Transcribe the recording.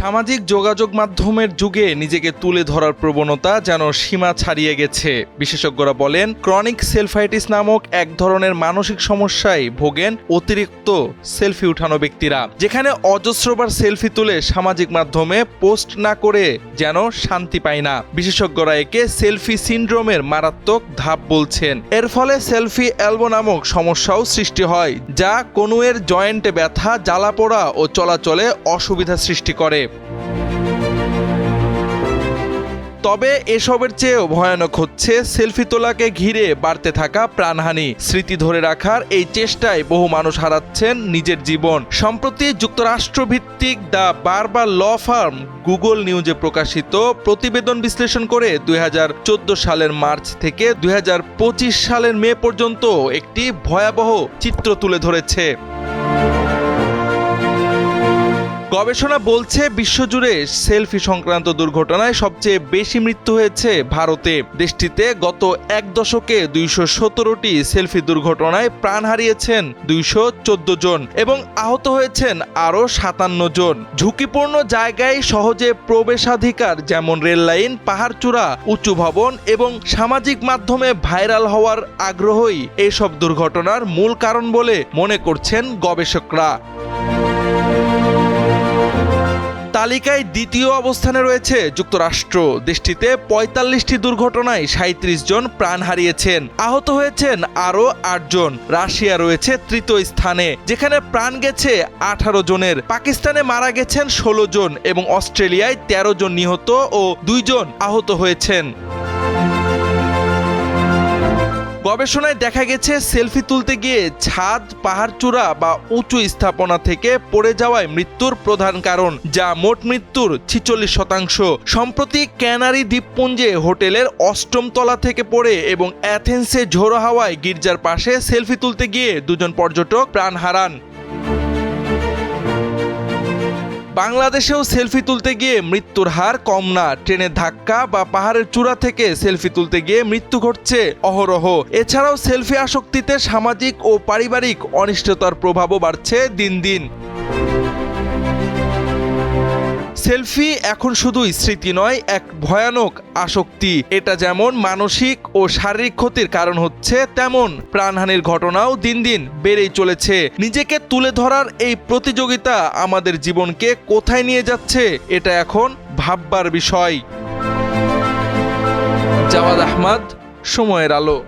সামাজিক যোগাযোগ মাধ্যমের যুগে নিজেকে তুলে ধরার প্রবণতা যেন সীমা ছাড়িয়ে গেছে। বিশেষজ্ঞরা বলেন, ক্রনিক সেলফাইটিস নামক এক ধরনের মানসিক সমস্যায় ভোগেন অতিরিক্ত সেলফি উঠানো ব্যক্তিরা, যেখানে অজস্রবার সেলফি তুলে সামাজিক মাধ্যমে পোস্ট না করে যেন শান্তি পায় না। বিশেষজ্ঞরা একে সেলফি সিন্ড্রোমের মারাত্মক ধাপ বলছেন। এর ফলে সেলফি অ্যালবো নামক সমস্যাও সৃষ্টি হয়, যা কনুয়ের জয়েন্টে ব্যথা জ্বালা পোড়া ও চলাচলে অসুবিধা সৃষ্টি করে। তবে এসবের চেয়েও ভয়ানক হচ্ছে সেলফি তোলাকে ঘিরে বাড়তে থাকা প্রাণহানি। স্মৃতি ধরে রাখার এই চেষ্টায় বহু মানুষ হারাচ্ছেন নিজের জীবন। সম্প্রতি যুক্তরাষ্ট্রভিত্তিক দ্য বারবার ল ফার্ম গুগল নিউজে প্রকাশিত প্রতিবেদন বিশ্লেষণ করে দুই হাজার চোদ্দ সালের মার্চ থেকে দুই হাজার পঁচিশ সালের মে পর্যন্ত একটি ভয়াবহ চিত্র তুলে ধরেছে। গবেষণা বলছে বিশ্বজুড়ে সেলফি সংক্রান্ত দুর্ঘটনায় সবচেয়ে বেশি মৃত্যু হয়েছে ভারতে। দেশটিতে গত এক দশকে দুইশো সতেরোটি সেলফি দুর্ঘটনায় প্রাণ হারিয়েছেন দুইশো চোদ্দ জন এবং আহত হয়েছেন আরও সাতান্ন জন। ঝুঁকিপূর্ণ জায়গায় সহজে প্রবেশাধিকার যেমন রেল রেললাইন পাহাড়চূড়া, উঁচু ভবন এবং সামাজিক মাধ্যমে ভাইরাল হওয়ার আগ্রহই এসব দুর্ঘটনার মূল কারণ বলে মনে করছেন গবেষকরা। তালিকায় দ্বিতীয় অবস্থানে রয়েছে যুক্তরাষ্ট্র। দেশটিতে পঁয়তাল্লিশটি দুর্ঘটনায় সাঁত্রিশ জন প্রাণ হারিয়েছেন। আহত হয়েছেন আরও আটজন রাশিয়া রয়েছে তৃতীয় স্থানে, যেখানে প্রাণ গেছে আঠারো জনের। পাকিস্তানে মারা গেছেন ষোলো জন এবং অস্ট্রেলিয়ায় তেরো জন নিহত ও দুইজন আহত হয়েছেন। গবেষণায় দেখা গেছে, সেলফি তুলতে গিয়ে ছাদ পাহাড়চূড়া বা উঁচু স্থাপনা থেকে পড়ে যাওয়ায় মৃত্যুর প্রধান কারণ, যা মোট মৃত্যুর ছিচল্লিশ শতাংশ। সম্প্রতি ক্যানারি দ্বীপপুঞ্জে হোটেলের অষ্টম তলা থেকে পড়ে এবং অ্যাথেন্সে ঝোড়ো হাওয়ায় গির্জার পাশে সেলফি তুলতে গিয়ে দুজন পর্যটক প্রাণ হারান। বাংলাদেশেও সেলফি তুলতে গিয়ে মৃত্যুর হার কম না। ট্রেনের ধাক্কা বা পাহাড়ের চূড়া থেকে সেলফি তুলতে গিয়ে মৃত্যু ঘটছে অহরহ। এছাড়াও সেলফি আসক্তিতে সামাজিক ও পারিবারিক অনিষ্টতার প্রভাবও বাড়ছে দিন দিন। সেলফি এখন শুধু স্মৃতি নয়, এক ভয়ানক আসক্তি। এটা যেমন মানসিক ও শারীরিক ক্ষতির কারণ হচ্ছে, তেমন প্রাণহানির ঘটনাও দিন দিন বেড়েই চলেছে। নিজেকে তুলে ধরার এই প্রতিযোগিতা আমাদের জীবনকে কোথায় নিয়ে যাচ্ছে, এটা এখন ভাববার বিষয়। জাওয়াদ আহমদ, সময়ের আলো।